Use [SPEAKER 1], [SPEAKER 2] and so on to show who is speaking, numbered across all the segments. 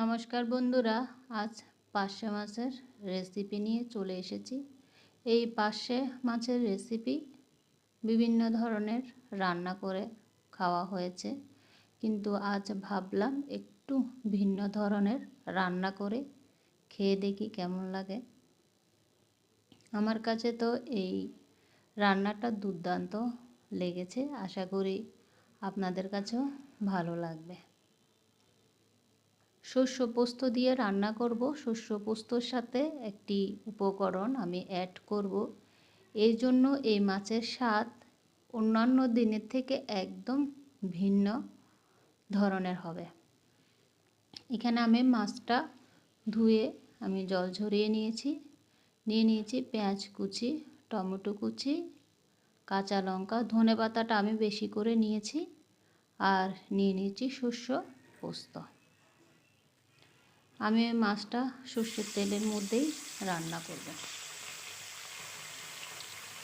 [SPEAKER 1] নমস্কার বন্ধুরা, আজ পার্শে মাছের রেসিপি নিয়ে চলে এসেছি। এই পার্শে মাছের রেসিপি বিভিন্ন ধরনের রান্না করে খাওয়া হয়েছে। কিন্তু আজ ভাবলাম একটু ভিন্ন ধরনের রান্না করে খেয়ে দেখি কেমন লাগে। আমার কাছে তো এই রান্নাটা দুর্দান্ত লেগেছে। আশা করি আপনাদের কাছেও ভালো লাগবে। শস্য পোস্ত দিয়ে রান্না করব। শস্য পোস্তর সাথে একটি উপকরণ আমি অ্যাড করব। এই জন্য এই মাছের স্বাদ অন্যান্য দিনের থেকে একদম ভিন্ন ধরনের হবে। এখানে আমি মাছটা ধুয়ে আমি জল ঝরিয়ে নিয়েছি। নিয়ে নিয়েছি পেঁয়াজ কুচি, টমেটো কুচি, কাঁচা লঙ্কা ধনে পাতাটা আমি বেশি করে নিয়েছি। আর নিয়ে নিয়েছি শস্য পোস্ত আমি মাছটা সর্ষের তেলের মধ্যেই রান্না করব।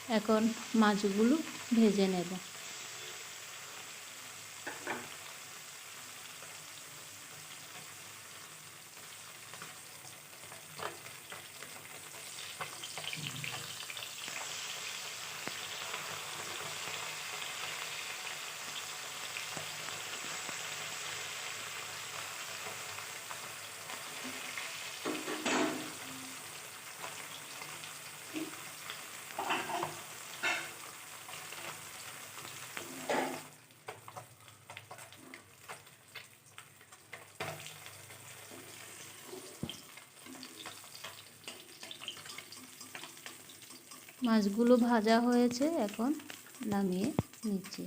[SPEAKER 1] এখন মাছগুলো ভেজে নেব। মাছগুলো ভাজা হয়েছে, এখন নামিয়ে নিচ্ছি।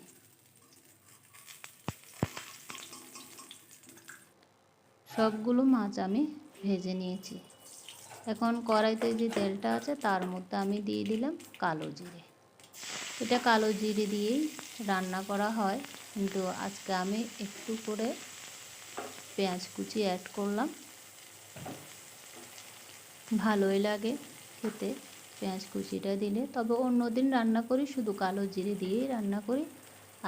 [SPEAKER 1] সবগুলো মাছ আমি ভেজে নিয়েছি। এখন কড়াইতে যে তেলটা আছে, তার মধ্যে আমি দিয়ে দিলাম কালো জিরে। এটা কালো জিরে দিয়েই রান্না করা হয়। কিন্তু আজকে আমি একটু করে পেঁয়াজ কুচি অ্যাড করলাম। ভালোই লাগে খেতে। পেঁয়াজ কুচিটা দিলে, তবে অন্য দিন রান্না করি, শুধু কালো জিরে দিয়েই রান্না করি।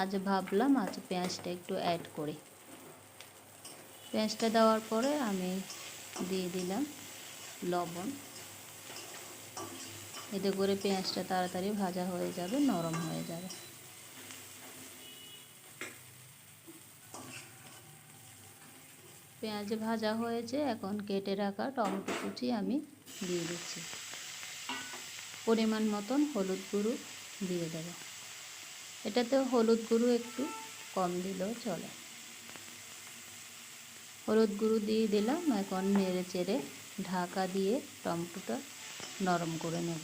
[SPEAKER 1] আজ ভাবলাম আজ পেঁয়াজটা একটু অ্যাড করি। পেঁয়াজটা দেওয়ার পরে আমি দিয়ে দিলাম লবণ। এতে করে পেঁয়াজটা তাড়াতাড়ি ভাজা হয়ে যাবে, নরম হয়ে যাবে। পেঁয়াজ ভাজা হয়েছে, এখন কেটে রাখা টমেটো কুচি আমি দিয়ে দিচ্ছি। পরিমাণ মতন হলুদ গুঁড়ো দিয়ে দেবো। এটাতে হলুদ গুঁড়ো একটু কম দিলেও চলে। হলুদ গুঁড়ো দিয়ে দিলাম, এখন নেড়ে চেড়ে ঢাকা দিয়ে টমেটোটা নরম করে নেব।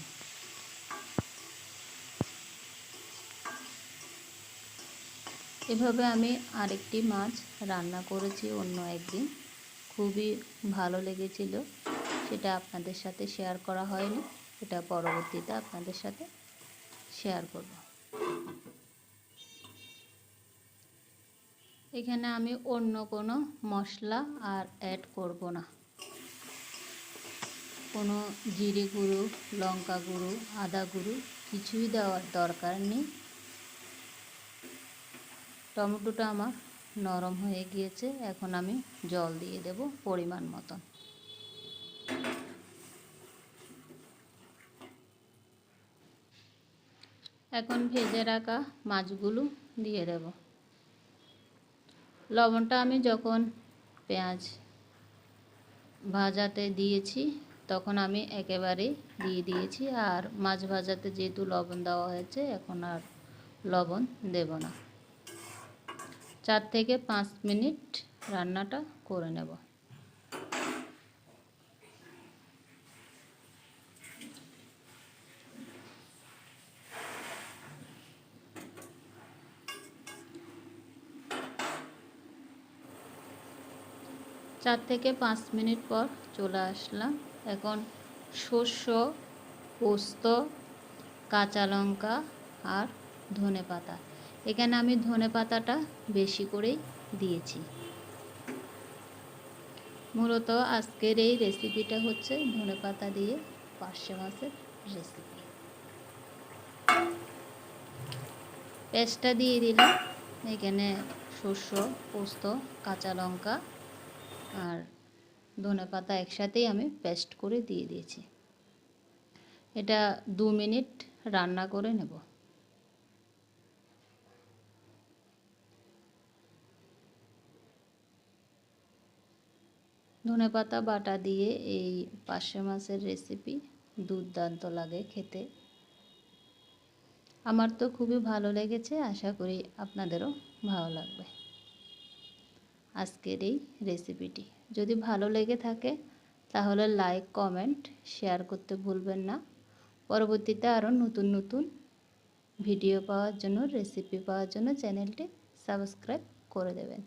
[SPEAKER 1] এভাবে আমি আরেকটি মাছ রান্না করেছি অন্য একদিন। খুবই ভালো লেগেছিল, সেটা আপনাদের সাথে শেয়ার করা হয়নি। এটা পরবর্তীতে আপনাদের সাথে শেয়ার করব। এখানে আমি অন্য কোনো মশলা আর অ্যাড করব না। কোনো জিরে গুঁড়ো, লঙ্কা গুঁড়ো, আদা গুঁড়ো কিছুই দেওয়ার দরকার নেই। টমেটোটা আমার নরম হয়ে গিয়েছে, এখন আমি জল দিয়ে দেব পরিমাণ মতন। এখন ভেজে রাখা মাছগুলো দিয়ে দেব। লবণটা আমি যখন পেঁয়াজ ভাজাতে দিয়েছি, তখন আমি একেবারে দিয়ে দিয়েছি। আর মাছ ভাজাতে যেহেতু লবণ দেওয়া হয়েছে, এখন আর লবণ দেব না। চার থেকে পাঁচ মিনিট রান্নাটা করে নেব। চার থেকে পাঁচ মিনিট পর চলে আসলাম। এখন শস্য, পোস্ত, কাঁচা লঙ্কা আর ধনে পাতা। এখানে আমি ধনে পাতাটা বেশি করেই দিয়েছি। মূলত আজকের এই রেসিপিটা হচ্ছে ধনে পাতা দিয়ে পার্শে মাছের রেসিপি। পেস্টটা দিয়ে দিলাম। এখানে শস্য, পোস্ত, কাঁচা লঙ্কা আর ধনে পাতা একসাথেই আমি পেস্ট করে দিয়ে দিয়েছি। এটা দু মিনিট রান্না করে নেব। ধনে পাতা বাটা দিয়ে এই পার্শে মাছের রেসিপি দুর্দান্ত লাগে খেতে। আমার তো খুবই ভালো লেগেছে, আশা করি আপনাদেরও ভালো লাগবে। আজকের এই রেসিপিটি যদি ভালো লেগে থাকে, তাহলে লাইক কমেন্ট শেয়ার করতে ভুলবেন না। পরবর্তীতে আরও নতুন নতুন ভিডিও পাওয়ার জন্য রেসিপি পাওয়ার জন্য চ্যানেলটি সাবস্ক্রাইব করে দেবেন।